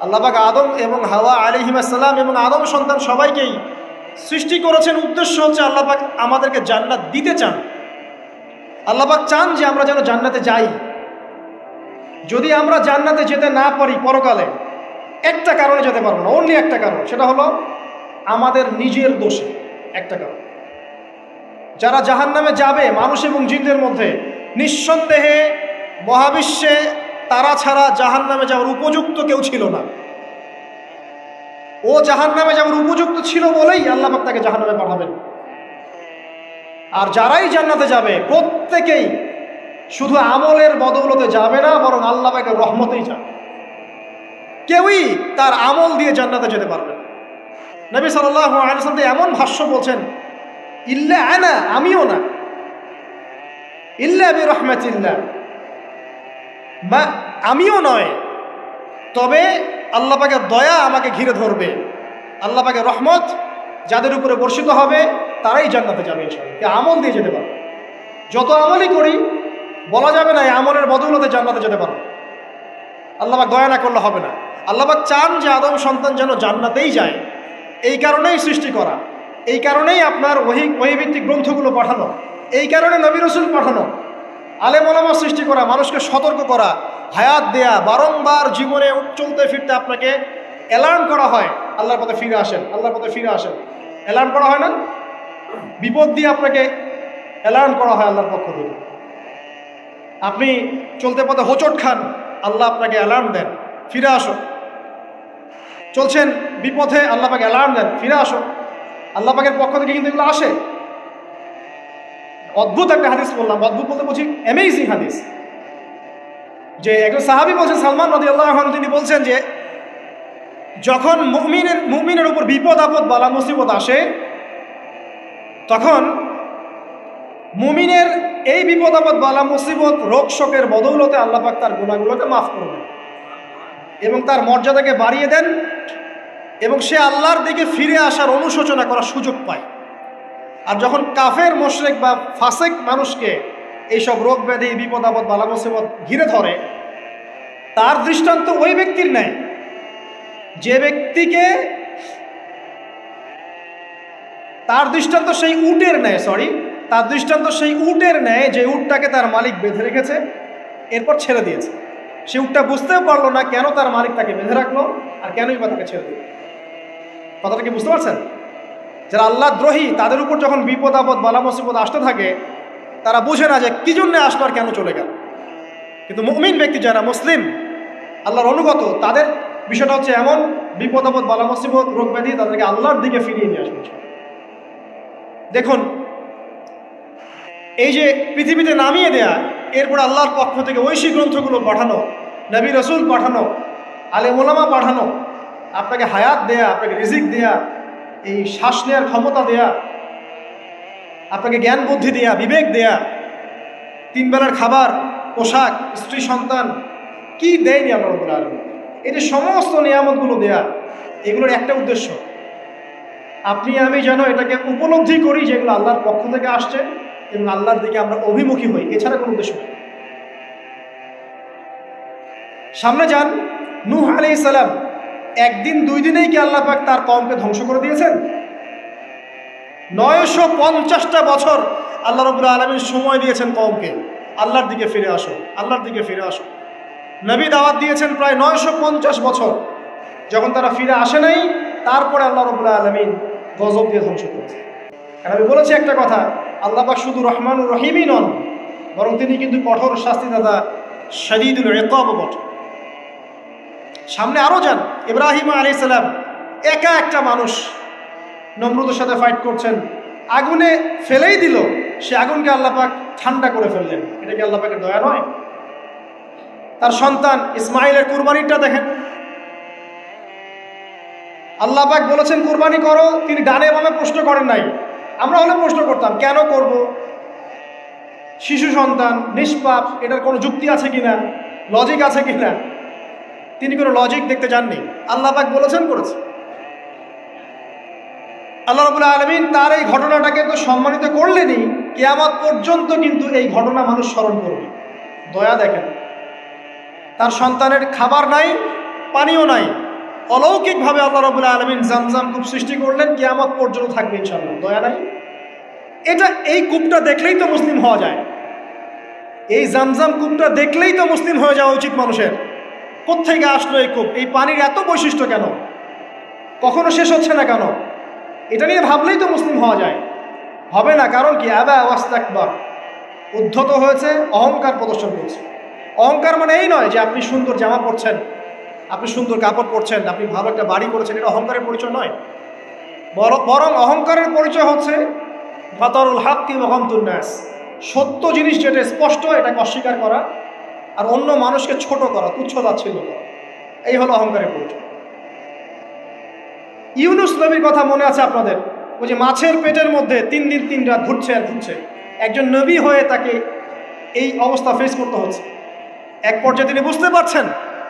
আল্লাহবাক আদম এবং হাওয়া আলিহিমাসাল্লাম এবং আদম সন্তান সবাইকেই সৃষ্টি করেছেন। উদ্দেশ্য হচ্ছে আল্লাপাক আমাদেরকে জান্নাত দিতে চান। আল্লাপাক চান যে আমরা যেন জান্নাতে যাই। যদি আমরা জান্নাতে যেতে না পারি পরকালে, একটা কারণে যেতে পারব না অনলি একটা কারণ, সেটা হলো আমাদের নিজের দোষে, একটা কারণ। যারা জাহান নামে যাবে, মানুষ এবং জিনদের মধ্যে, নিঃসন্দেহে মহাবিশ্বে তারা ছাড়া জাহান নামে যাওয়ার উপযুক্ত কেউ ছিল না। ও জাহান নামে যাওয়ার উপযুক্ত ছিল বলেই আল্লাহ তাকে জাহান নামে পাঠাবেন। আর যারাই জান্নাতে যাবে, প্রত্যেকেই শুধু আমলের বদৌলতে যাবে না, বরং আল্লাহ পাকের রহমতেই যাবে। কেউই তার আমল দিয়ে জান্নাতে যেতে পারবে না। নবী সাল্লাহ এমন ভাষ্য বলছেন, ইল্লা আনা, আমিও না। ইল্লা বি রহমাতিল্লাহ বা আমিও নয়। তবে আল্লাহ পাকের দয়া আমাকে ঘিরে ধরবে। আল্লাহ পাকের রহমত যাদের উপরে বর্ষিত হবে, তারাই জান্নাতে যাবে ইনশাল্লাহ আমল দিয়ে যেতে পারবে। যত আমলই করি, বলা যাবে না এই আমলের বদৌলতে জান্নাতে যেতে পারবে। আল্লাহবাক দয়া না করলে হবে না। আল্লাহবাক চান যে আদম সন্তান যেন জান্নাতেই যায়। এই কারণেই সৃষ্টি করা। এই কারণেই আপনার ওহি ওহিভিত্তিক গ্রন্থগুলো পাঠানো। এই কারণে নবী রসুল পাঠানো। আলেমলামা সৃষ্টি করা, মানুষকে সতর্ক করা, হায়াত দেয়া, বারংবার জীবনে চলতে ফিরতে আপনাকে অ্যালার্ম করা হয়। আল্লাহর পথে ফিরে আসেন, আল্লাহর পথে ফিরে আসেন। অ্যালার্ম করা হয় না? বিপদ দিয়ে আপনাকে অ্যালার্ম করা হয় আল্লাহর পক্ষ থেকে। আপনি চলতে পথে হোঁচট খান, আল্লাহ আপনাকে অ্যালার্ম দেন। ফিরে আসো চলছেন বিপথে, আল্লাহ পাকে অ্যালার্ম দেন। ফিরে আসো আল্লাহ পাকের পক্ষ থেকে কিন্তু এগুলো আসে। অদ্ভুত একটা হাদিস বললাম, অদ্ভুত বলতে বলছি অ্যামেজিং হাদিস। যে একজন সাহাবি বলছেন, সালমান নদী আল্লাহ তিনি বলছেন যে, যখন মুমিনের মুমিনের উপর বিপদ, আপদ, বালা, মুসিবত আসে, তখন মুমিনের এই বিপদ, আপদ, বালা, মুসিবত, রোগ, শোকের বদৌলতে আল্লাহ পাক তার গুণাগুলোকে মাফ করবেন এবং তার মর্যাদাকে বাড়িয়ে দেন এবং সে আল্লাহর দিকে ফিরে আসার অনুশোচনা করার সুযোগ পায়। আর যখন কাফের, মোশরেক বা ফাসেক মানুষকে এইসব রোগ ব্যাধি, বিপদ, আপদ, বালা, মুসিবত ঘিরে ধরে, তার দৃষ্টান্ত ওই ব্যক্তির নেয় যে ব্যক্তিকে তার দৃষ্টান্ত সেই উটের নেয় সরি তার দৃষ্টান্ত সেই উটের নেয় যে উটটাকে তার মালিক বেঁধে রেখেছে, এরপর ছেড়ে দিয়েছে। সে উটটা বুঝতেও পারল না কেন তার মালিক তাকে বেঁধে রাখল আর কেনই বা তাকে ছেড়ে দিল। কথাটা কি বুঝতে পারছেন? যারা আল্লাহ দ্রোহী, তাদের উপর যখন বিপদ, আপদ, বালা, মুসিবত আসতে থাকে, তারা বুঝে না যে কী জন্যে আসলো আর কেন চলে গেল। কিন্তু মুমিন ব্যক্তি যারা মুসলিম, আল্লাহর অনুগত, তাদের বিষয়টা হচ্ছে এমন, বিপদ, আপদ, বালা, মুসিবত, রোগ ব্যাধি তাদেরকে আল্লাহর দিকে ফিরিয়ে নিয়ে আসবে। দেখুন, এই যে পৃথিবীতে নামিয়ে দেয়া, এরপর আল্লাহর পক্ষ থেকে ঐশী গ্রন্থগুলো পাঠানো, নবী রসুল পাঠানো আলে মোলামা পাঠানো, আপনাকে হায়াত দেয়া, আপনাকে রিজিক দেয়া এই শ্বাস নেওয়ার ক্ষমতা দেয়া, আপনাকে জ্ঞান বুদ্ধি দেয়া, বিবেক দেয়া, তিন বেলার খাবার, পোশাক, স্ত্রী, সন্তান, কি দেয়নি আমরা রব্বুল আলম এই যে সমস্ত নিয়ামতগুলো দেয়া, এগুলোর একটা উদ্দেশ্য। আপনি, আমি যেন এটাকে উপলব্ধি করি যেগুলো আল্লাহর পক্ষ থেকে আসছে এবং আল্লাহর দিকে আমরা অভিমুখী হই, এছাড়া কোনো উদ্দেশ্য সামনে যান, নূহ আলি সালাম। একদিন, দুই দিনেই কি আল্লাহ পাক তার কমকে ধ্বংস করে দিয়েছেন? নয়শো পঞ্চাশটা বছর আল্লাহ রবুল্লা আলমীর সময় দিয়েছেন কমকে আল্লাহর দিকে ফিরে আসো, আল্লাহর দিকে ফিরে আসো। নবী দাওয়াত দিয়েছেন প্রায় নয়শো পঞ্চাশ বছর। যখন তারা ফিরে আসে নাই, তারপরে আল্লাহ রবুল্লা আলমিন গজব দিয়ে ধ্বংস করেছে। কারণ আমি বলেছি একটা কথা, আল্লাহ পাক শুধু রহমানুর রহিমই নন, বরং তিনি কিন্তু কঠোর শাস্তিদাতা শরীদুল রেকব বটে। সামনে আরও যান। ইব্রাহিম আলি সালাম একা একটা মানুষ নম্রতার সাথে ফাইট করছেন। আগুনে ফেলেই দিল। সে আগুনকে আল্লাপাক ঠান্ডা করে ফেললেন। এটা কি আল্লাপাকের দয়া নয়? তার সন্তান ইসমাইলের কুরবানিটা দেখেন। আল্লাপাক বলেছেন, কুরবানি করো। তিনি ডানে বামে প্রশ্ন করেন নাই। আমরা হলে প্রশ্ন করতাম, কেন করব? শিশু সন্তান, নিষ্পাপ, এটার কোনো যুক্তি আছে কিনা? লজিক আছে কিনা? তিনি কোনো লজিক দেখতে যাননি। আল্লাহ পাক বলেছেন করেছে। আল্লাহ রবুল্লাহ আলমিন তার এই ঘটনাটাকে তো সম্মানিত করলেনই কেয়ামত পর্যন্ত কিন্তু এই ঘটনা মানুষ স্মরণ করবে। দয়া দেখেন, তার সন্তানের খাবার নাই, পানিও নাই। অলৌকিকভাবে আল্লাহ রবুল্লাহ আলমিন জামজাম কূপ সৃষ্টি করলেন, কিয়ামত পর্যন্ত থাকবে ইনশাল্লাহ দয়া নাই? এটা এই কূপটা দেখলেই তো মুসলিম হওয়া যায়। এই জামজাম কূপটা দেখলেই তো মুসলিম হয়ে যাওয়া উচিত মানুষের। কোথেকে আসলো এই কূপ? এই পানির এত বৈশিষ্ট্য কেন? কখনো শেষ হচ্ছে না কেন? এটা নিয়ে ভাবলেই তো মুসলিম হওয়া যায়। হবে না, কারণ কি? আবা ওয়াস্তাকবার উদ্ধত হয়েছে, অহংকার প্রদর্শন করছে। অহংকার মানে এই নয় যে আপনি সুন্দর জামা পরছেন, আপনি সুন্দর কাপড় পরছেন, আপনি ভালো একটা বাড়ি করেছেন, এটা অহংকারের পরিচয় নয়। বর- অহংকারের পরিচয় হচ্ছে ফাতরুল হাক্কি মহমতুন্নাস সত্য জিনিস যেটা স্পষ্ট, এটাকে অস্বীকার করা আর অন্য মানুষকে ছোট করা তুচ্ছ করা এই হলো অহংকারের পরিচয় ইউনুস নবীর কথা মনে আছে আপনাদের? ওই যে মাছের পেটের মধ্যে তিন দিন তিন রাত ঘুরছে আর ঘুরছে। একজন নবী হয়ে তাকে এই অবস্থা ফেস করতে হচ্ছে। এক পর্যায়ে তিনি বুঝতে পারছেন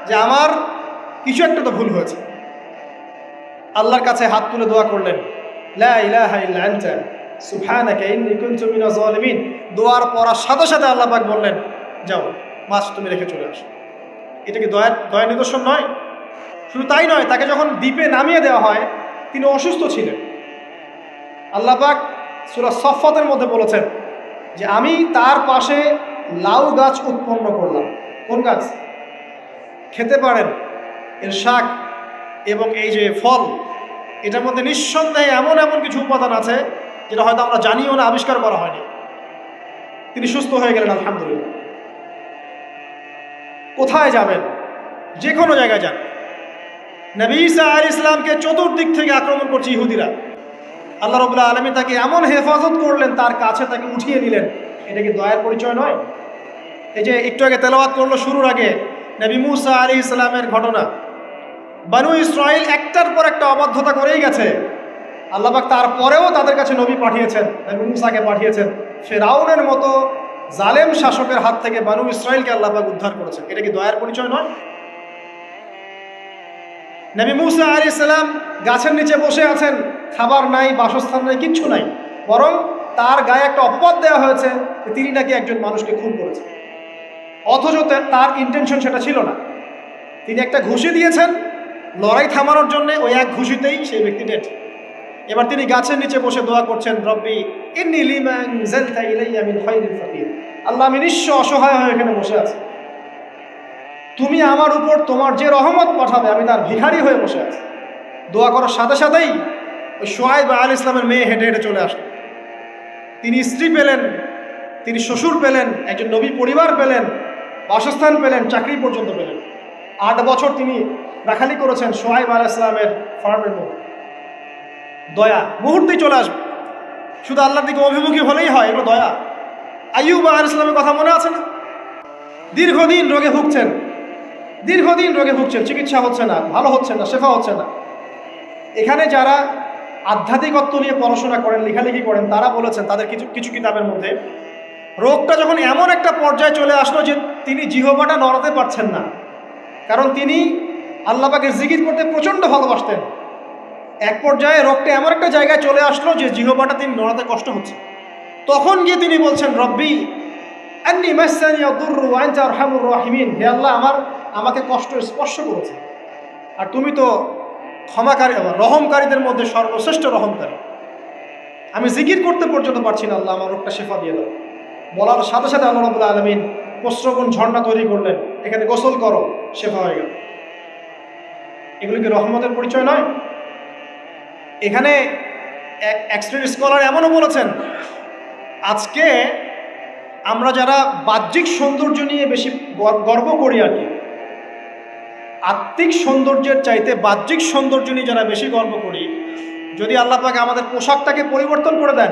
যে আমার কিছু একটা তো ভুল হয়েছে। আল্লাহর কাছে হাত তুলে দোয়া করলেন দোয়ার পড়ার সাথে সাথে আল্লাহ বললেন, যাও। মাছ তুমি রেখে চলে আসো। এটা কি দয়ার দয়া নিদর্শন নয়? শুধু তাই নয়, তাকে যখন দ্বীপে নামিয়ে দেওয়া হয়, তিনি অসুস্থ ছিলেন। আল্লাহ পাক সুরা সফাতের মধ্যে বলেছেন যে, আমি তার পাশে লাউ গাছ উৎপন্ন করলাম। কোন গাছ? খেতে পারেন এর শাক এবং এই যে ফল, এটার মধ্যে নিঃসন্দেহে এমন এমন কিছু উপাদান আছে, যেটা হয়তো আমরা জানিও না, আবিষ্কার করা হয়নি। তিনি সুস্থ হয়ে গেলেন, আলহামদুলিল্লাহ। কোথায় যাবেন? যে কোনো জায়গায় যান। নবী ঈসা আল ইসলামকে চতুর্দিক থেকে আক্রমণ করছে ইহুদিরা। আল্লাহ রবুল্লাহ আলমী তাকে এমন হেফাজত করলেন, তার কাছে তাকে উঠিয়ে নিলেন। এটা কি দয়ার পরিচয় নয়? এই যে একটু আগে তেলাওয়াত করল শুরুর আগে, নবী মুসা আলী ইসলামের ঘটনা। বানু ইসরায়েল একটার পর একটা অবাধ্যতা করেই গেছে। আল্লাহবাক তারপরেও তাদের কাছে নবী পাঠিয়েছেন, নবী মুসাকে পাঠিয়েছেন। সে ফেরাউনের মতো জালেম শাসকের হাত থেকে বানু ইসরায়েলকে আল্লাহবাক উদ্ধার করেছেন। এটা কি দয়ার পরিচয় নয়? নবী মুসা আলী ইসলাম গাছের নিচে বসে আছেন, খাবার নাই, বাসস্থান নাই, কিচ্ছু নাই। বরং তার গায়ে একটা অপবাদ দেওয়া হয়েছে তিনি নাকি একজন মানুষকে খুন করেছেন। অথচ তার ইন্টেনশন সেটা ছিল না। তিনি একটা ঘুষি দিয়েছেন, লড়াই থামানোর জন্য ওই এক ঘুষিতেই সেই ব্যক্তি ডেট এবার তিনি গাছের নিচে বসে দোয়া করছেন, রব্বি, ইন্নি লিমান জালতা ইলাইয়া মিন ফাকির। আল্লাহ আমি নিঃস্ব অসহায় হয়ে এখানে বসে আছি। তুমি আমার উপর তোমার যে রহমত পাঠাবে, আমি তার ভিখারি হয়ে বসে আছি। দোয়া করার সাথে সাথেই ওই সোহাইব আল ইসলামের মেয়ে হেঁটে হেঁটে চলে আসলো। তিনি স্ত্রী পেলেন, তিনি শ্বশুর পেলেন, একজন নবী পরিবার পেলেন, বাসস্থান পেলেন, চাকরি পর্যন্ত পেলেন। আট বছর তিনি রাখালি করেছেন সোহাইব আল ইসলামের ফার্মের মধ্যে। দয়া। মুহূর্তেই চলে আসবে। শুধু আল্লাহর দিকে অভিমুখী হলেই হয়, এগুলো দয়া। আইয়ুব আল ইসলামের কথা মনে আছে না? দীর্ঘদিন রোগে ভুগছেন। দীর্ঘদিন রোগে ভুগছেন, চিকিৎসা হচ্ছে না, ভালো হচ্ছে না, শেফা হচ্ছে না। এখানে যারা আধ্যাত্মিকত্ব নিয়ে পড়াশোনা করেন, লেখালেখি করেন, তারা বলেছেন তাদের কিছু কিছু কিতাবের মধ্যে, রোগটা যখন এমন একটা পর্যায়ে চলে আসলো যে তিনি জিহবাটা নড়াতে পারছেন না। কারণ তিনি আল্লাপাকে জিকির করতে প্রচণ্ড ভালোবাসতেন। এক পর্যায়ে রোগটা এমন একটা জায়গায় চলে আসলো যে জিহবাটা তিনি নড়াতে কষ্ট হচ্ছে। তখন গিয়ে তিনি বলছেন, রব্বি হে আল্লাহ, আমার, আমাকে কষ্ট স্পর্শ করেছে। আর তুমি তো ক্ষমাকারী রহমকারীদের মধ্যে সর্বশ্রেষ্ঠ রহমকারী। আমি জিকির করতে পর্যন্ত পারছি না, আল্লাহ আমার রোগটা শেফা দিয়ে দাও। বলার সাথে সাথে আল্লাহ রবুল্লাহ আলমিন প্রশ্রবণ ঝর্ণা তৈরি করলেন। এখানে গোসল করো, শেফা হয়ে গেল। এগুলো কি রহমতের পরিচয় নয়? এখানে এক্সট্রেন স্কলার এমনও বলেছেন, আজকে আমরা যারা বাহ্যিক সৌন্দর্য নিয়ে বেশি গর- গর্ব করি আর কি, আত্মিক সৌন্দর্যের চাইতে বাহ্যিক সৌন্দর্য নিয়ে যারা বেশি গর্ব করি, যদি আল্লাহ পাকে আমাদের পোশাকটাকে পরিবর্তন করে দেন,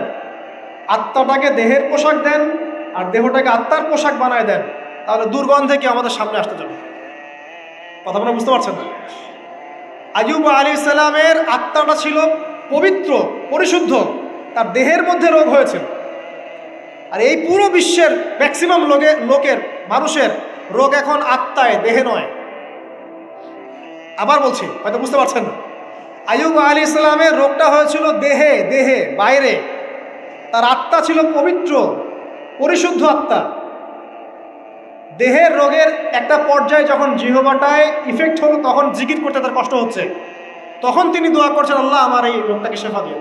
আত্মাটাকে দেহের পোশাক দেন, আর দেহটাকে আত্মার পোশাক বানায় দেন, তাহলে দুর্গন্ধে কি আমাদের সামনে আসতে যাবে? কথা আপনারা বুঝতে পারছেন না? আয়ুব আলী ইসলামের আত্মাটা ছিল পবিত্র, পরিশুদ্ধ। তার দেহের মধ্যে রোগ হয়েছিল। আর এই পুরো বিশ্বের ম্যাক্সিমাম লোকে লোকের, মানুষের রোগ এখন আত্মায়, দেহে নয়। আবার বলছি, হয়তো বুঝতে পারছেন না। আয়ুব আলী ইসলামের রোগটা হয়েছিল দেহে দেহে, বাইরে। তার আত্মা ছিল পবিত্র, পরিশুদ্ধ আত্মা। দেহের রোগের একটা পর্যায়ে যখন জিহবাটায় ইফেক্ট হলো, তখন জিকির করতে তার কষ্ট হচ্ছে। তখন তিনি দোয়া করছেন, আল্লাহ, আমার এই রোগটাকে শেফা দিও।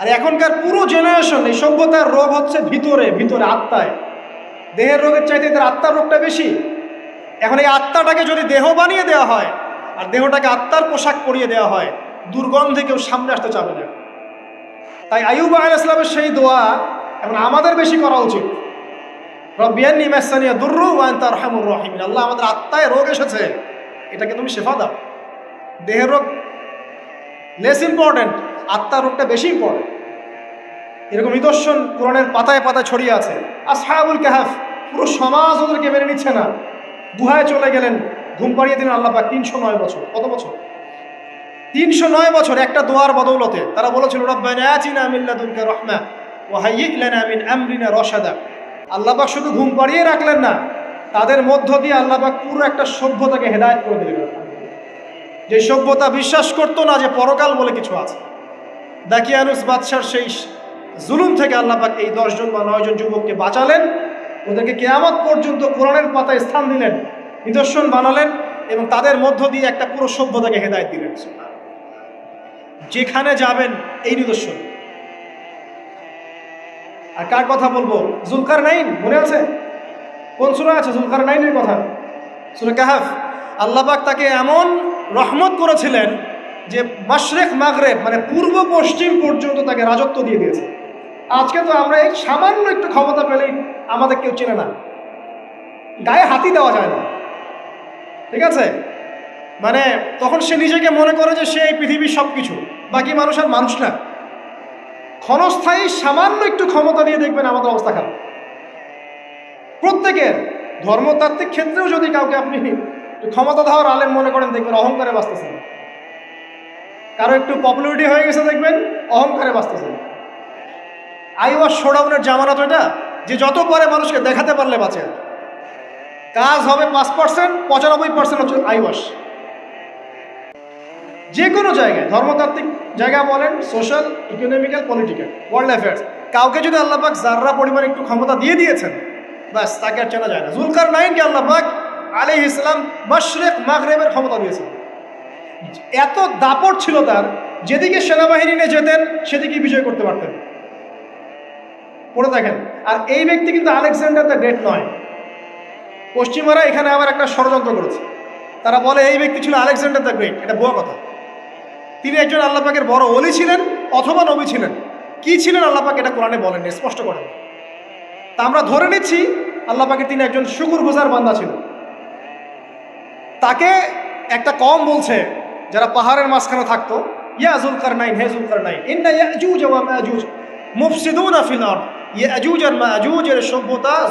আর এখনকার পুরো জেনারেশন এই সভ্যতার রোগ হচ্ছে ভিতরে ভিতরে আত্মায়। দেহের রোগের চাইতে তার আত্মার রোগটা বেশি। এখন এই আত্মাটাকে যদি দেহ বানিয়ে দেওয়া হয়, আর দেহটাকে আত্মার পোশাক পরিয়ে দেওয়া হয়, দুর্গন্ধে কেউ সামনে আসতে চাবে না। তাই আয়ুব আল ইসলামের সেই দোয়া এখন আমাদের বেশি করা উচিত। রব্বিয়ান্নি মেসানিয়া দুর্রু ওয়ান তার রহিম আল্লাহ আমাদের আত্মায় রোগ এসেছে। এটাকে তুমি শেফা দাও। দেহের রোগ লেস ইম্পর্টেন্ট আত্মার রোগটা বেশি ইম্পর্টেন্ট এরকম নিদর্শন কোরআনের পাতায় পাতায় ছড়িয়ে আছে। আসহাবুল কাহাফ, পুরো সমাজ ওদেরকে মেনে নিচ্ছে না। গুহায় চলে গেলেন। ঘুম পাড়িয়ে দিলেন আল্লাহ পাক তিনশো নয় বছর। কত বছর? তিনশো নয় বছর একটা দোয়ার বদৌলতে। তারা বলেছিল, রব্বানা আতিনা লাদুনকা রাহমা ওয়া হাইয়্ লানা মিন আমরিনা রশাদা। আল্লাহ পাক শুধু ঘুম পাড়িয়ে রাখলেন না, তাদের মধ্য দিয়ে আল্লাহ পাক পুরো একটা সভ্যতাকে হেদায়েত করে দিলেন। যে সভ্যতা বিশ্বাস করতো না, যে পরকাল বলে কিছু আছে। দাকিয়ানুস বাদশার সেই জুলুম থেকে আল্লাহ পাক এই দশজন বা নয়জন যুবককে বাঁচালেন, ওদেরকে কেয়ামত পর্যন্ত কোরআনের পাতায় স্থান দিলেন, নিদর্শন বানালেন এবং তাদের মধ্য দিয়ে একটা পুরো সভ্যতাকে হেদায়ত দিলেন। যেখানে যাবেন এই নিদর্শন। আর কার কথা বলব? জুলকার নাইন মনে আছে? কোন সুরা আছে জুলকার নাইনের কথা? সুরা কাহাফ। আল্লাহবাক তাকে এমন রহমত করেছিলেন যে মাশরেক, মাগরেব মানে পূর্ব পশ্চিম পর্যন্ত তাকে রাজত্ব দিয়ে দিয়েছে। আজকে তো আমরা এই সামান্য একটু ক্ষমতা পেলেই আমাদের কেউ চেনে না। গায়ে হাতি দেওয়া যায় না। ঠিক আছে? মানে তখন সে নিজেকে মনে করে যে সে এই পৃথিবীর সব কিছু বাকি মানুষ আর মানুষ না। ক্ষণস্থায়ী সামান্য একটু ক্ষমতা দিয়ে দেখবেন আমাদের অবস্থা খারাপ। প্রত্যেকের ধর্মতাত্ত্বিক ক্ষেত্রেও যদি কাউকে আপনি ক্ষমতা দেওয়ার আলেম মনে করেন, দেখবেন অহংকারে বাঁচতেছেন। কারও একটু পপুলারিটি হয়ে গেছে, দেখবেন অহংকারে বাঁচতেছেন। আইওয়াস শোডাউনের জামানত এটা, যে যত পারে মানুষকে দেখাতে পারলে বাঁচে। কাজ হবে পাঁচ পার্সেন্ট পঁচানব্বই পার্সেন্ট হচ্ছে আইওয়াস যে কোনো জায়গায়, ধর্মতাত্ত্বিক জায়গা বলেন social economical political world affairs কাউকে যদি আল্লাপাক জাররা পরিমাণ একটু ক্ষমতা দিয়ে দিয়েছেন, ব্যাস, তাকে আর চেনা যায় না। জুলকার নাইনকে আল্লাপাক আলী ইসলাম মশরেক, মাগরেবের ক্ষমতা দিয়েছেন। এত দাপট ছিল তার, যেদিকে সেনাবাহিনী নিয়ে যেতেন, সেদিকে বিজয় করতে পারতেন। পড়ে দেখেন, আর এই ব্যক্তি কিন্তু আলেকজান্ডার দ্য গ্রেট নয়। পশ্চিমারা এখানে আবার একটা ষড়যন্ত্র করেছে। তারা বলে, এই ব্যক্তি ছিল আলেকজান্ডার দ্য গ্রেট, এটা বোয়া কথা। তিনি একজন আল্লাপাকের বড় অলি ছিলেন অথবা নবী ছিলেন। কি ছিলেন আল্লাপাক এটা কোরআনে বলেন স্পষ্ট করেন তা আমরা ধরে নিচ্ছি আল্লাপাকের তিনি একজন শুকুর গুজার বান্দা ছিল তাকে একটা কম বলছে যারা পাহাড়ের মাঝখানে থাকতো, ইয়া হে সভ্যতা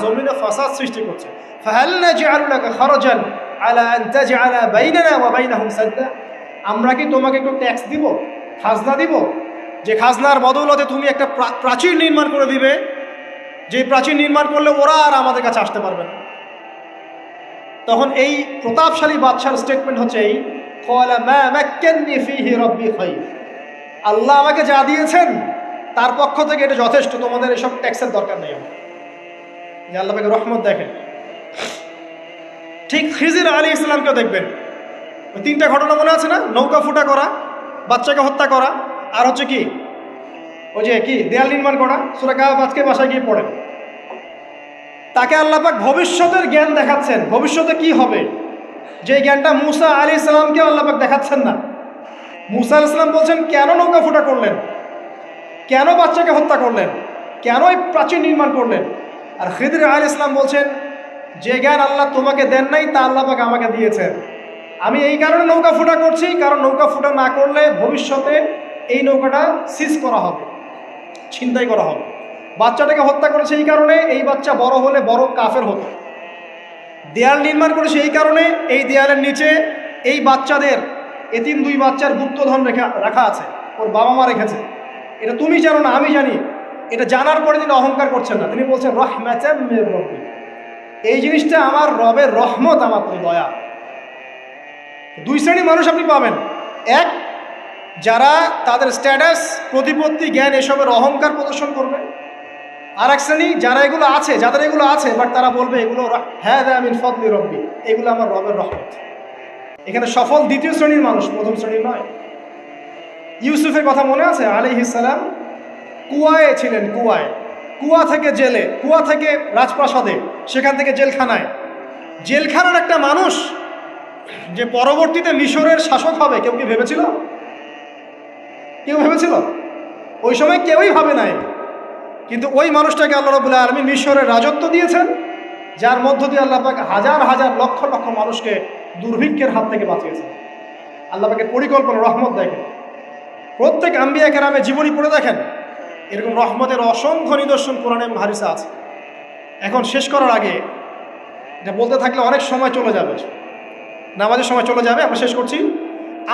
সৃষ্টি আমরা কি তোমাকে একটু ট্যাক্স দিব? খাজনা দিব? যে খাজনার বদৌলতে তুমি একটা প্রা- প্রাচীর নির্মাণ করে দিবে, যে প্রাচীর নির্মাণ করলে ওরা আর আমাদের কাছে আসতে পারবে না। তখন এই প্রতাপশালী বাদশার স্টেটমেন্ট হচ্ছে এই। আল্লাহ আমাকে যা দিয়েছেন, তার পক্ষ থেকে এটা যথেষ্ট, তোমাদের এসব ট্যাক্সের দরকার নেই আল্লাহ রহমত দেখেন। ঠিক খিজির আলী ইসলামকেও দেখবেন। তিনটা ঘটনা মনে আছে না? নৌকা ফুটা করা, বাচ্চাকে হত্যা করা, আর হচ্ছে কি? ওই যে কি? দেয়াল নির্মাণ করা সুরা কাহাব আজকে বাসায় গিয়ে পড়েন। তাকে আল্লাপাক ভবিষ্যতের জ্ঞান দেখাচ্ছেন। ভবিষ্যতে কি হবে? যে জ্ঞানটা মুসা আলী ইসলামকে আল্লাপাক দেখাচ্ছেন না। মুসা আল ইসলাম বলছেন, কেন নৌকা ফুটা করলেন? কেন বাচ্চাকে হত্যা করলেন? কেন এই প্রাচীর নির্মাণ করলেন? আর খিদির আল ইসলাম বলছেন, যে জ্ঞান আল্লাহ তোমাকে দেন নাই, তা আল্লাপাক আমাকে দিয়েছেন। আমি এই কারণে নৌকা ফুটা করছি, কারণ নৌকা ফুটা না করলে ভবিষ্যতে এই নৌকাটা সিজ করা হবে, ছিনতাই করা হবে। বাচ্চাটাকে হত্যা করেছে এই কারণে, এই বাচ্চা বড় হলে বড় কাফের হতো। দেয়াল নির্মাণ করেছে এই কারণে, এই দেয়ালের নিচে এই বাচ্চাদের এতিম দুই বাচ্চার গুপ্তধন রেখা, রাখা আছে, ওর বাবা মা রেখেছে। এটা তুমি জানো না, আমি জানি। এটা জানার পরে তিনি অহংকার করছেন না। তিনি বলছেন রহমাচাম রব্বি এই জিনিসটা আমার রবের রহমত, আমার দয়া। দুই শ্রেণি মানুষ আপনি পাবেন। এক, যারা তাদের স্ট্যাটাস প্রতিপত্তি, জ্ঞান এসবের অহংকার প্রদর্শন করবে। আর এক শ্রেণি, যারা এগুলো আছে, যাদের এগুলো আছে বাট তারা বলবে এগুলো হ্যাঁ হ্যাঁ আমিন ফদলি রব্বি, এগুলো আমার রবের রহমত। এখানে সফল দ্বিতীয় শ্রেণির মানুষ, প্রথম শ্রেণির নয়। ইউসুফের কথা মনে আছে? আলী ইসালাম কুয়ায় ছিলেন, কুয়ায়। কুয়া থেকে জেলে, কুয়া থেকে রাজপ্রাসাদে, সেখান থেকে জেলখানায়। জেলখানার একটা মানুষ যে পরবর্তীতে মিশরের শাসক হবে, কেউ কি ভেবেছিল? কেউ ভেবেছিল? ওই সময় কেউই ভাবে নাই। কিন্তু ওই মানুষটাকে আল্লাহ রবুল্লাহ আলমী মিশরের রাজত্ব দিয়েছেন, যার মধ্য দিয়ে আল্লাহ পাক হাজার হাজার লক্ষ লক্ষ মানুষকে দুর্ভিক্ষের হাত থেকে বাঁচিয়েছেন। আল্লাহ পাকের পরিকল্পনা, রহমত দেখেন। প্রত্যেক আম্বিয়া কেরামে জীবনী পড়ে দেখেন, এরকম রহমতের অসংখ্য নিদর্শন কোরআনে এবং হারিসে আছে। এখন শেষ করার আগে, এটা বলতে থাকলে অনেক সময় চলে যাবে। নামাজের সময় চলে যাবে, আমরা শেষ করছি।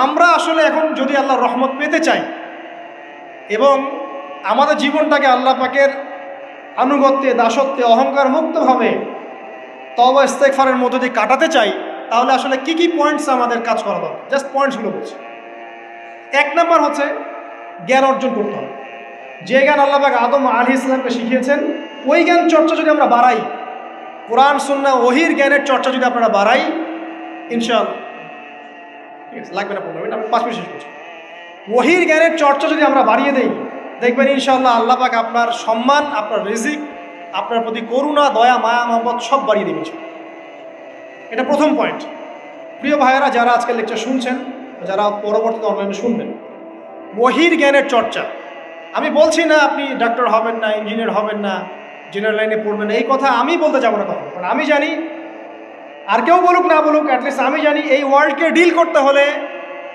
আমরা আসলে এখন যদি আল্লাহর রহমত পেতে চাই এবং আমাদের জীবনটাকে আল্লাহ পাকের আনুগত্যে, দাসত্বে, অহংকার মুক্তভাবে তবা ইস্তেকফারের মধ্য দিয়ে কাটাতে চাই, তাহলে আসলে কি কি পয়েন্টস আমাদের কাজ করা দরকার? জাস্ট পয়েন্টসগুলো বলছি। এক নম্বর হচ্ছে জ্ঞান অর্জন করতে হবে। যে জ্ঞান আল্লাহ পাক আদম আলী ইসলামকে শিখিয়েছেন, ওই জ্ঞান চর্চা যদি আমরা বাড়াই, কোরআন সুন্না ওহির জ্ঞানের চর্চা যদি আপনারা বাড়াই ইনশাআল্লাহ। ঠিক লাগবে না পনেরো মিনিট পাঁচ মিনিট ওহির জ্ঞানের চর্চা যদি আমরা বাড়িয়ে দেই, দেখবেন ইনশাআল্লাহ আল্লাহ পাক আপনার সম্মান, আপনার রিজিক, আপনার প্রতি করুণা, দয়া, মায়া মোহাম্মদ সব বাড়িয়ে দেবে এটা প্রথম পয়েন্ট প্রিয় ভাইয়েরা, যারা আজকে লেকচার শুনছেন, যারা পরবর্তীতে অনলাইনে শুনবেন, ওহির জ্ঞানের চর্চা। আমি বলছি না আপনি ডাক্তার হবেন না ইঞ্জিনিয়ার হবেন না জেনারেল লাইনে পড়বেন না, এই কথা আমি বলতে যাব না কখনো। কারণ আমি জানি আর কেউ বলুক না বলুক অ্যাটলিস্ট আমি জানি এই ওয়ার্ল্ডকে ডিল করতে হলে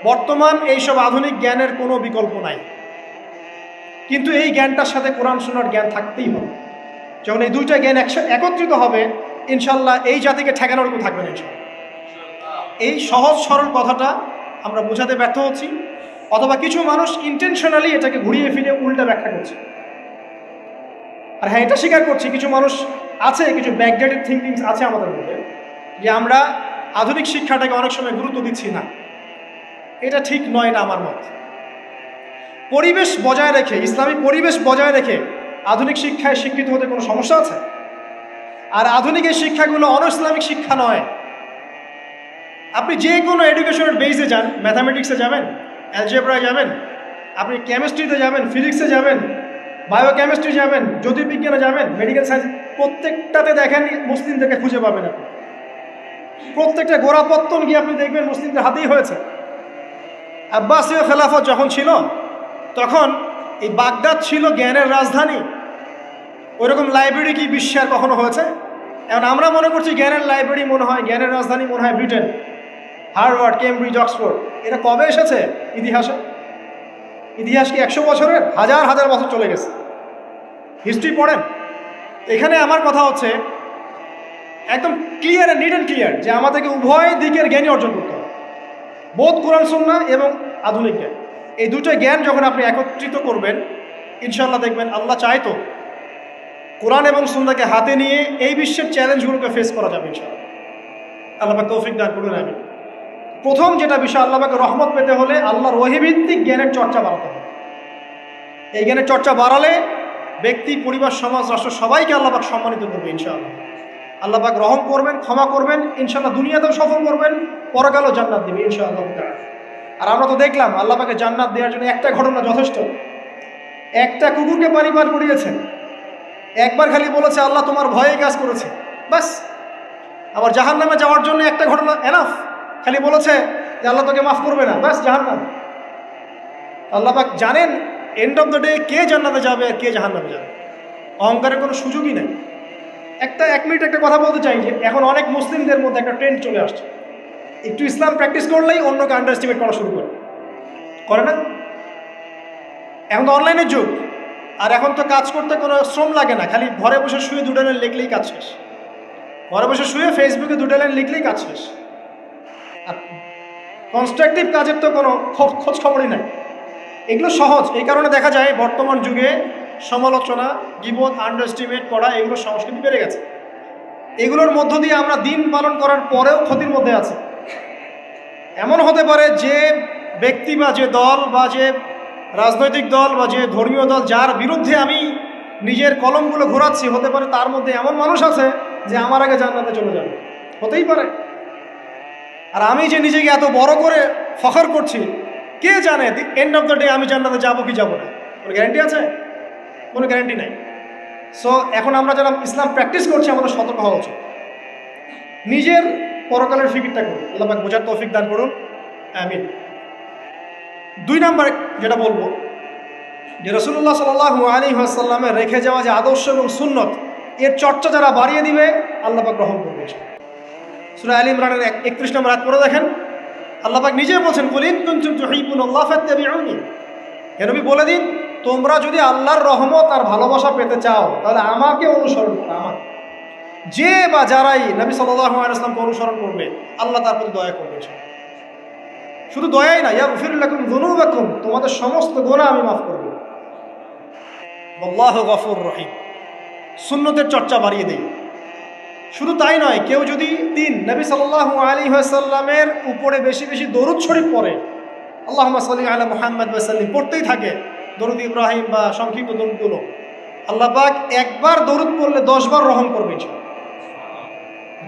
বর্তমান এইসব আধুনিক জ্ঞানের কোনো বিকল্প নাই। কিন্তু এই জ্ঞানটার সাথে কোরআন শোনার জ্ঞান থাকতেই হবে। যখন এই দুইটা জ্ঞান একত্রিত হবে ইনশাল্লাহ এই জাতিকে ঠেকানোর কেউ থাকবে না এই সহজ সরল কথাটা আমরা বোঝাতে ব্যর্থ হচ্ছি, অথবা কিছু মানুষ ইন্টেনশনালি এটাকে ঘুরিয়ে ফিরে উল্টা ব্যাখ্যা করছে। আর হ্যাঁ এটা স্বীকার করছি, কিছু মানুষ আছে, কিছু ব্যাকডেটেড থিঙ্কিংস আছে আমাদের মধ্যে। যে আমরা আধুনিক শিক্ষাটাকে অনেক সময় গুরুত্ব দিচ্ছি না। এটা ঠিক নয় এটা আমার মত। পরিবেশ বজায় রেখে, ইসলামী পরিবেশ বজায় রেখে আধুনিক শিক্ষায় শিক্ষিত হতে কোনো সমস্যা আছে? আর আধুনিক এই শিক্ষাগুলো অন ইসলামিক শিক্ষা নয়। আপনি যে কোনো এডুকেশনের বেসে যান ম্যাথামেটিক্সে যাবেন অ্যালজেব্রায় যাবেন, আপনি কেমিস্ট্রিতে যাবেন ফিজিক্সে যাবেন বায়োকেমিস্ট্রি যাবেন, জ্যোতির্বিজ্ঞানে যাবেন মেডিকেল সায়েন্স প্রত্যেকটাতে দেখেন মুসলিমদেরকে খুঁজে পাবেন আপনি। প্রত্যেকটা গোড়াপত্তন গিয়ে আপনি দেখবেন মুসলিমদের হাতেই হয়েছে। আব্বাসীয় খেলাফত যখন ছিল, তখন এই বাগদাদ ছিল জ্ঞানের রাজধানী। ওইরকম লাইব্রেরি কি বিশ্বে আর কখনো হয়েছে? এখন আমরা মনে করছি জ্ঞানের লাইব্রেরি মনে হয়, জ্ঞানের রাজধানী মনে হয় ব্রিটেন, হার্ভার্ড, কেমব্রিজ, অক্সফোর্ড। এটা কবে এসেছে ইতিহাসে? ইতিহাস কি একশো বছরের? হাজার হাজার বছর চলে গেছে। হিস্ট্রি পড়েন। এখানে আমার কথা হচ্ছে একদম ক্লিয়ার নিট অ্যান্ড ক্লিয়ার যে আমাদেরকে উভয় দিকের জ্ঞানই অর্জন করতে হবে। বোধ কোরআন সুন্না এবং আধুনিক জ্ঞান। এই দুটো জ্ঞান যখন আপনি একত্রিত করবেন ইনশাল্লাহ দেখবেন আল্লাহ চায় তো কোরআন এবং সুন্নাকে হাতে নিয়ে এই বিশ্বের চ্যালেঞ্জগুলোকে ফেস করা যাবে ইনশাল্লাহ আল্লাহ পাক তৌফিক দান করুন আমি প্রথম যেটা বিষয় আল্লাহ পাকে রহমত পেতে হলে আল্লাহর ওহিভিত্তিক জ্ঞানের চর্চা বাড়াতে হবে। এই জ্ঞানের চর্চা বাড়ালে ব্যক্তি, পরিবার, সমাজ, রাষ্ট্র সবাইকে আল্লাহ পাক সম্মানিত করবে ইনশাআল্লাহ। আল্লাহ পাক রহম করবেন, ক্ষমা করবেন ইনশাল্লাহ দুনিয়াতেও সফল করবেন, পরকালও জান্নাত দেবে ইনশাআল্লাহ আর আমরা তো দেখলাম, আল্লাহ পাকে জান্নাত দেওয়ার জন্য একটা ঘটনা যথেষ্ট। একটা কুকুরকে পানি পার করিয়েছেন। একবার খালি বলেছে, আল্লাহ তোমার ভয়ে কাজ করেছে। বাস, আবার জাহান নামে যাওয়ার জন্য একটা ঘটনা এনাফ খালি বলেছে যে, আল্লাহ তোকে মাফ করবে না। ব্যাস জাহান নাম আল্লাহ পাক জানেন এন্ড অফ দ্য ডে কে জান্নাতে যাবে আর কে জাহান নামে যাবে। অহংকারের কোনো সুযোগই নেই। একটা, এক মিনিট একটা কথা বলতে চাই যে এখন অনেক মুসলিমদের মধ্যে একটা ট্রেন্ড চলে আসছে। একটু ইসলাম প্র্যাকটিস করলেই অন্যকে আন্ডার এস্টিমেট করা শুরু করে। করে না? এখন তো অনলাইনের যুগ, আর এখন তো কাজ করতে কোনো শ্রম লাগে না, খালি ঘরে বসে শুয়ে দুটো লাইন লিখলেই কাজ শেষ। ঘরে বসে শুয়ে ফেসবুকে দুটো লাইন লিখলেই কাজ শেষ। আর কনস্ট্রাকটিভ কাজের তো কোনো খোঁজ খবরই নাই। এগুলো সহজ, এই কারণে দেখা যায় বর্তমান যুগে সমালোচনা গিবোধ আন্ডারস্টিমেট করা এগুলো সংস্কৃতি বেড়ে গেছে। এগুলোর মধ্য দিয়ে আমরা দিন পালন করার পরেও ক্ষতির মধ্যে আছি। এমন হতে পারে যে ব্যক্তি বা যে দল বা যে রাজনৈতিক দল বা যে ধর্মীয় দল যার বিরুদ্ধে আমি নিজের কলমগুলো ঘোরাচ্ছি, হতে পারে তার মধ্যে এমন মানুষ আছে যে আমার আগে জান্নাতে চলে যাবে। হতেই পারে। আর আমি যে নিজেকে এত বড় করে ফখর করছি, কে জানে এন্ড অফ দ্য ডে আমি জান্নাতে যাব কি যাব না? কোনো গ্যারান্টি আছে? কোনো গ্যারান্টি নাই। সো এখন আমরা যারা ইসলাম প্র্যাকটিস করছি, আমাদের সতর্ক হওয়া উচিত। নিজের পরকালের ফিকিরটা করুন। আল্লাহ পাক বোঝার তৌফিক দান করুন। আমিন। দুই নাম্বার যেটা বলব, যে রসুল্লাহ সাল আলী আসাল্লামের রেখে যাওয়া যে আদর্শ এবং সুন্নত, এর চর্চা যারা বাড়িয়ে দিবে, আল্লাহ পাক গ্রহণ করবে সুরা আলী ইমরানের একত্রিশ নম্বর রাত করে দেখেন। আল্লাহ পাক নিজে বলছেন বলিন কুনতুম তুহিবুন আল্লাহ ফাত্তাবিউনি। হে নবী বলে দিন তোমরা যদি আল্লাহর রহমত আর ভালোবাসা পেতে চাও, তাহলে আমাকে অনুসরণ করো আমার যে বা যারাই নবী আলাইসলামকে অনুসরণ করবে, আল্লাহ তার প্রতি দয়া করবে শুধু দয়াই না ইয়া গফিরুল্লাকুম যুনুবাকুম, তোমাদের সমস্ত গোনা আমি মাফ করব। আল্লাহ গফুর রহিম। সুন্নতের চর্চা বাড়িয়ে দেই। শুধু তাই নয়, কেউ যদি দিন নবী সাল্লাহ আলী সাল্লামের উপরে বেশি বেশি দরুদ শরীফ পড়ে আল্লাহ সাল্লি আলা মোহাম্মদ পড়তেই থাকে দরুদ ইব্রাহিম বা সংক্ষিপ্ত দরুদগুলো। আল্লাহ পাক একবার দরুদ পড়লে দশবার রহম করবে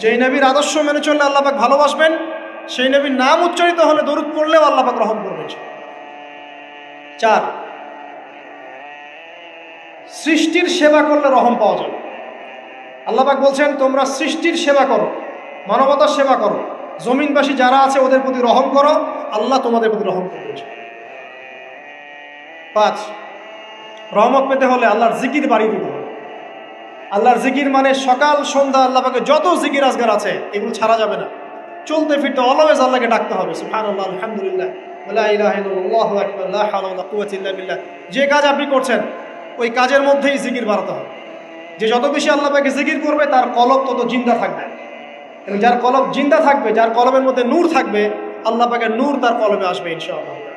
যেই নবীর আদর্শ মেনে চললে আল্লাহ পাক ভালোবাসবেন, সেই নবীর নাম উচ্চারিত হলে দরুদ পড়লেও আল্লাহ পাক রহম করবে চার, সৃষ্টির সেবা করলে রহম পাওয়া যাবে। আল্লাপাক বলছেন, তোমরা সৃষ্টির সেবা করো, মানবতার সেবা করো। জমিনবাসী যারা আছে, ওদের প্রতি রহম করো, আল্লাহ তোমাদের প্রতি রহম করবে পাঁচ, রহমত পেতে হলে আল্লাহর জিকির বাড়িয়ে দিতে হবে। আল্লাহর জিকির মানে সকাল, সন্ধ্যা আল্লাহ পাকে যত জিকির আজগার আছে, এগুলো ছাড়া যাবে না। চলতে ফিরতে অলওয়েজ আল্লাহকে ডাকতে হবে যে কাজ আপনি করছেন, ওই কাজের মধ্যেই জিকির বাড়াতে হবে। যে যত বেশি আল্লাহ পাকে জিকির করবে, তার কলব তত জিন্দা থাকবে। এবং যার কলব জিন্দা থাকবে, যার কলবের মধ্যে নূর থাকবে, আল্লাহ পাকে নূর তার কলবে আসবে, ইনশাআল্লাহ।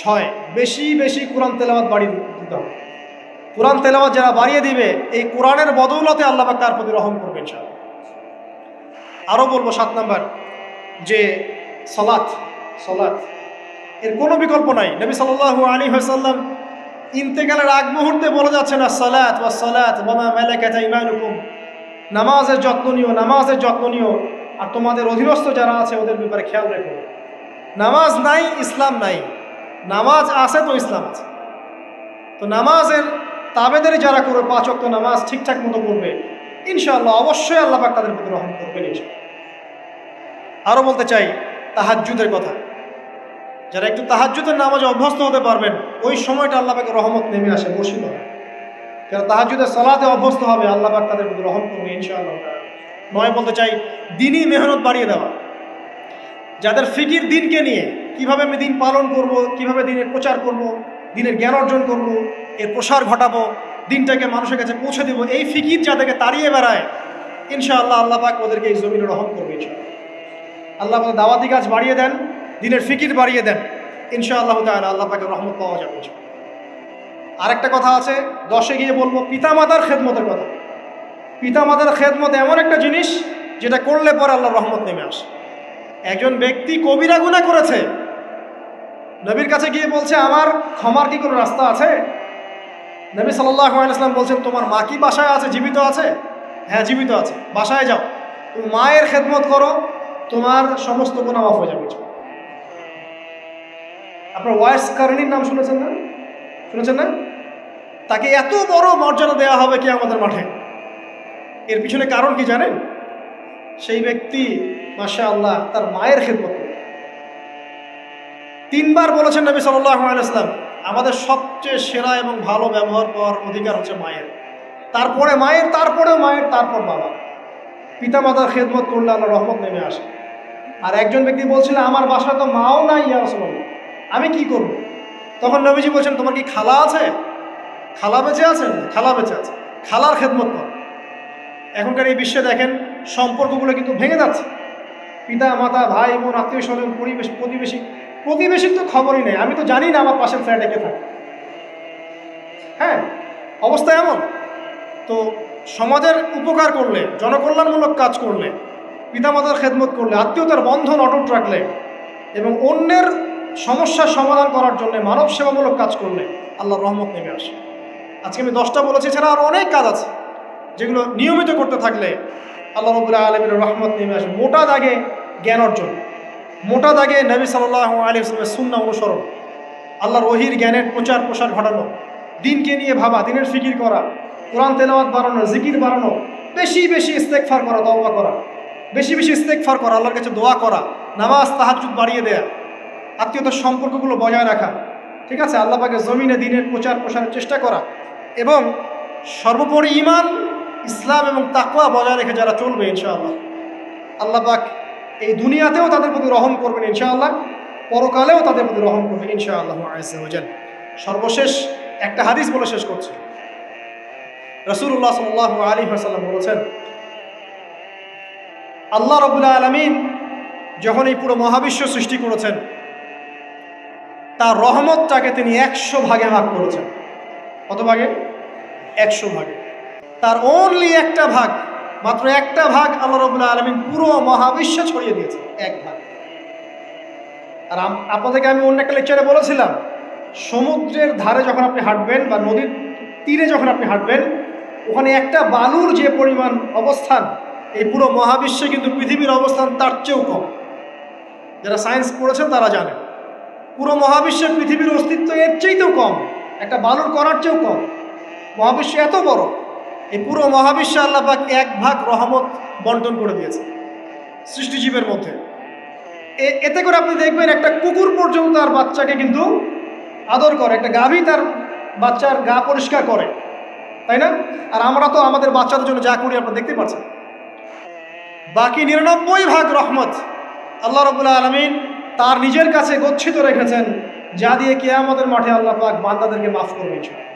ছয়। বেশি বেশি কোরআন তেলাওয়াত বাড়িয়ে দিতে হবে। কোরআন তেলাওয়াত যারা বাড়িয়ে দিবে, এই কোরআনের বদৌলতে আল্লাহ তার প্রতি রহম করবে আরও বলব সাত নাম্বার, যে সলাৎ সলাৎ এর কোনো বিকল্প নাই। নবী সাল্লাহ আলী হাসাল্লাম ইন্তেকালের আগ মুহূর্তে বলে যাচ্ছে না সালাত বা সালাত বামা মেলাকাতা ইমানুকুম নামাজের যত্ন নিও, নামাজের যত্ন নিও। আর তোমাদের অধীনস্থ যারা আছে, ওদের ব্যাপারে খেয়াল রেখো। নামাজ নাই, ইসলাম নাই। নামাজ আছে তো ইসলাম আছে। তো নামাজের তাবেদের যারা করবে, পাঁচ অক্ট নামাজ ঠিকঠাক মতো করবে ইনশাআল্লাহ অবশ্যই আল্লাহ তাদের প্রতি রহম করবেন আরও বলতে চাই তাহাজুদের কথা। যারা একটু তাহাজুদের নামাজে অভ্যস্ত হতে পারবেন, ওই সময়টা আল্লাহ পাকে রহমত নেমে আসে বসিত হয় যারা তাহাজুদের সলাতে অভ্যস্ত হবে, আল্লাহ তাদের প্রতি রহম করবে ইনশাআল্লাহ। নয় বলতে চাই, দিনই মেহনত বাড়িয়ে দেওয়া। যাদের ফিকির দিনকে নিয়ে, কীভাবে আমি দিন পালন করব, কীভাবে দিনের প্রচার করব, দিনের জ্ঞান অর্জন করব, এর প্রসার ঘটাবো, দিনটাকে মানুষের কাছে পৌঁছে দেবো, এই ফিকির যাদেরকে তাড়িয়ে বেড়ায়, ইনশাআল্লাহ আল্লাহ পাক ওদেরকে এই জমিনে রহম করবে আল্লাহ পাক দাওয়াতি কাজ বাড়িয়ে দেন, দিনের ফিকির বাড়িয়ে দেন, ইনশাআল্লাহ তাহলে আল্লাহ পাকে রহমত পাওয়া যাবে আরেকটা কথা আছে, দশে গিয়ে বলব পিতামাতার খেদমতের কথা। পিতামাতার খেদমত এমন একটা জিনিস, যেটা করলে পরে আল্লাহ রহমত নেমে আসে। একজন ব্যক্তি কবিরা গুণা করেছে। নবীর কাছে গিয়ে বলছে, আমার ক্ষমার কি কোনো রাস্তা আছে? নবী সাল্লাম বলছেন, তোমার মা কি বাসায় আছে? জীবিত আছে? হ্যাঁ জীবিত আছে। বাসায় যাও। তুমি মায়ের খেদমত করো, তোমার সমস্ত গুণা মাফ হয়ে যাবে আপনার ওয়াইস কারণীর নাম শুনেছেন না? শুনেছেন না? তাকে এত বড় মর্যাদা দেওয়া হবে কি আমাদের মাঠে। এর পিছনে কারণ কি জানেন? সেই ব্যক্তি মাসা আল্লাহ তার মায়ের খেদমত। তিনবার বলেছেন নবী সাল্লাম আমাদের সবচেয়ে সেরা এবং ভালো ব্যবহার পাওয়ার অধিকার হচ্ছে মায়ের। তারপরে মায়ের তারপরে মায়ের, তারপর বাবা। পিতা মাতার খেদমত করলে আল্লাহ রহমত নেমে আসে। আর একজন ব্যক্তি বলছিল, আমার বাসা তো মাও নাই, ইয়া আমি কি করব? তখন নবীজি বলছেন, তোমার কি খালা আছে? খালা বেঁচে আছেন খালা বেঁচে আছে। খালার খেদমত কর। এখনকার এই বিশ্বে দেখেন, সম্পর্কগুলো কিন্তু ভেঙে যাচ্ছে। পিতা, মাতা, ভাই, বোন, আত্মীয় স্বজন, পরিবেশ, প্রতিবেশী, প্রতিবেশীর তো খবরই নেই। আমি তো জানি না আমার পাশের ফ্ল্যাটে কে থাকে। হ্যাঁ অবস্থা এমন। তো সমাজের উপকার করলে, জনকল্যাণমূলক কাজ করলে, পিতামাতার খেদমত করলে, আত্মীয়তার বন্ধন অটুট রাখলে, এবং অন্যের সমস্যার সমাধান করার জন্য মানব সেবামূলক কাজ করলে আল্লাহ রহমত নেমে আসে। আজকে আমি দশটা বলেছি, এছাড়া আরও অনেক কাজ আছে, যেগুলো নিয়মিত করতে থাকলে আল্লাহ রবুল্লাহ আলমীর রহমত নেমে আসবে মোটা দাগে জ্ঞান অর্জন। মোটা দাগে নবী সাল্লাহ আলী ইসলামের সুন্না অনুসরণ। আল্লাহর ওহির জ্ঞানের প্রচার প্রসার ঘটানো। দিনকে নিয়ে ভাবা, দিনের ফিকির করা। কোরআন তেলাওয়াত বাড়ানো, জিকির বাড়ানো। বেশি বেশি ইস্তেকফার করা দওয়া করা। বেশি বেশি ইস্তেকফার করা, আল্লাহর কাছে দোয়া করা, নামাজ তাহাজুদ বাড়িয়ে দেয়া। আত্মীয়তার সম্পর্কগুলো বজায় রাখা। ঠিক আছে? আল্লাহ পাকে জমিনে দিনের প্রচার প্রসারের চেষ্টা করা। এবং সর্বোপরি ইমান ইসলাম এবং তাকওয়া বজায় রেখে যারা চলবে, ইনশাআল্লাহ। আল্লাহ পাক এই দুনিয়াতেও তাদের প্রতি রহম করবেন, ইনশাআল্লাহ। পরকালেও তাদের প্রতি রহম করবেন, ইনশাআল্লাহ আজাল সর্বশেষ একটা হাদিস বলে শেষ করছে। রসুল্লাহ সাল্লাহ আলী হাসাল্লাম বলেছেন, আল্লাহ রবুল্লাহ আলমিন যখন এই পুরো মহাবিশ্ব সৃষ্টি করেছেন, তার রহমতটাকে তিনি একশো ভাগে ভাগ করেছেন। কত ভাগে? একশো ভাগে। তার অনলি একটা ভাগ, মাত্র একটা ভাগ আল্লাহ রবুল্লাহ আলমিন পুরো মহাবিশ্ব ছড়িয়ে দিয়েছে, এক ভাগ। আর আপনাদেরকে আমি অন্য একটা লেকচারে বলেছিলাম, সমুদ্রের ধারে যখন আপনি হাঁটবেন বা নদীর তীরে যখন আপনি হাঁটবেন, ওখানে একটা বালুর যে পরিমাণ অবস্থান, এই পুরো মহাবিশ্বে কিন্তু পৃথিবীর অবস্থান তার চেয়েও কম। যারা সায়েন্স পড়েছেন তারা জানে পুরো মহাবিশ্বে পৃথিবীর অস্তিত্ব এর চেয়েতেও কম, একটা বালুর করার চেয়েও কম। মহাবিশ্ব এত বড় এই পুরো মহাবিশ্বে আল্লাহ পাক এক ভাগ রহমত বন্টন করে দিয়েছে সৃষ্টিজীবের মধ্যে। এতে করে আপনি দেখবেন একটা কুকুর পর্যন্ত তার বাচ্চাকে কিন্তু আদর করে, একটা গাভী তার বাচ্চার গা পরিষ্কার করে, তাই না? আর আমরা তো আমাদের বাচ্চাদের জন্য যা করি আপনারা দেখতে পাচ্ছেন। বাকি নিরানব্বই ভাগ রহমত আল্লাহ রবুল্লাহ আলমিন তার নিজের কাছে গচ্ছিত রেখেছেন, যা দিয়ে কেয়ামতের মাঠে আল্লাহ পাক বান্দাদেরকে মাফ করবে ইনশাআল্লাহ।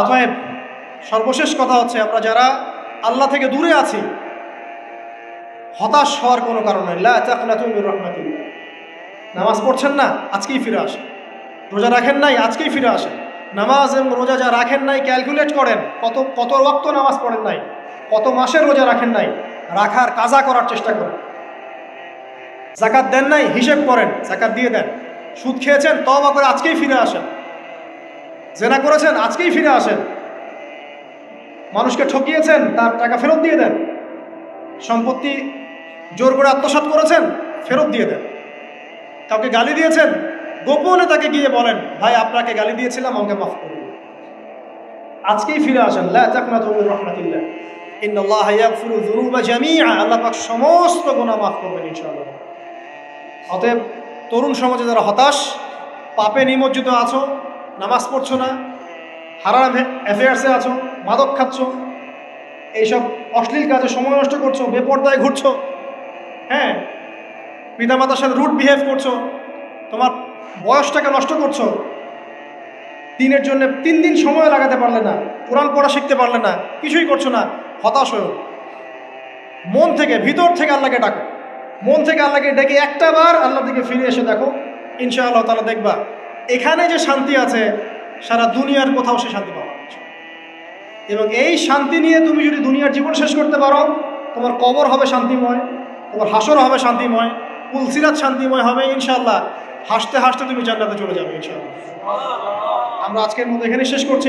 অতএব সর্বশেষ কথা হচ্ছে আমরা যারা আল্লাহ থেকে দূরে আছি, হতাশ হওয়ার কোনো কারণ নেই। লা তাকনাতু মির রাহমাতিল্লাহ। নামাজ পড়ছেন না, আজকেই ফিরে আসেন। রোজা রাখেন নাই, আজকেই ফিরে আসেন। নামাজ এবং রোজা যা রাখেন নাই, ক্যালকুলেট করেন, কত কত রক্ত নামাজ পড়েন নাই, কত মাসের রোজা রাখেন নাই, রাখার কাজা করার চেষ্টা করেন। জাকাত দেন নাই, হিসেব করেন জাকাত দিয়ে দেন। সুদ খেয়েছেন তবা করে আজকেই ফিরে আসেন। জেনা করেছেন, আজকেই ফিরে আসেন। মানুষকে ঠকিয়েছেন, তার টাকা ফেরত দিয়ে দেন। সম্পত্তি জোর করে আত্মসাৎ করেছেন, ফেরত দিয়ে দেন। কাউকে গালি দিয়েছেন, গোপনে তাকে গিয়ে বলেন, ভাই, আপনাকে গালি দিয়েছিলাম, আমাকে মাফ করুন। আজকেই ফিরে আসেন রাহমাতিল্লাহ আল্লাহ সমস্ত গুনাহ মাফ করবেন ইনশাআল্লাহ। অতএব তরুণ সমাজে যারা হতাশ, পাপে নিমজ্জিত আছো, নামাজ পড়ছো না হারাম অ্যাফেয়ার্সে আছো, মাদক খাচ্ছ, এইসব অশ্লীল কাজে সময় নষ্ট করছ, বেপর্দায় ঘুরছো হ্যাঁ? পিতামাতার সাথে রুট বিহেভ করছ, তোমার বয়সটাকে নষ্ট করছ, দিনের জন্য তিন দিন সময় লাগাতে পারলে না, কোরআন পড়া শিখতে পারলে না, কিছুই করছ না, হতাশ হয়েও মন থেকে, ভিতর থেকে আল্লাহকে ডাকো। মন থেকে আল্লাহকে ডেকে একটা বার আল্লাহ দিকে ফিরে এসে দেখো, ইনশাআল্লাহ তালা দেখবা, এখানে যে শান্তি আছে সারা দুনিয়ার কোথাও সে শান্তি পাওয়া এবং এই শান্তি নিয়ে তুমি যদি দুনিয়ার জীবন শেষ করতে পারো, তোমার কবর হবে শান্তিময়, তোমার হাসর হবে শান্তিময় পুলসিরাত শান্তিময় হবে ইনশাল্লাহ হাসতে হাসতে তুমি জান্নাতে চলে যাবে, ইনশাআল্লাহ। আমরা আজকের মধ্যে এখানে শেষ করছি।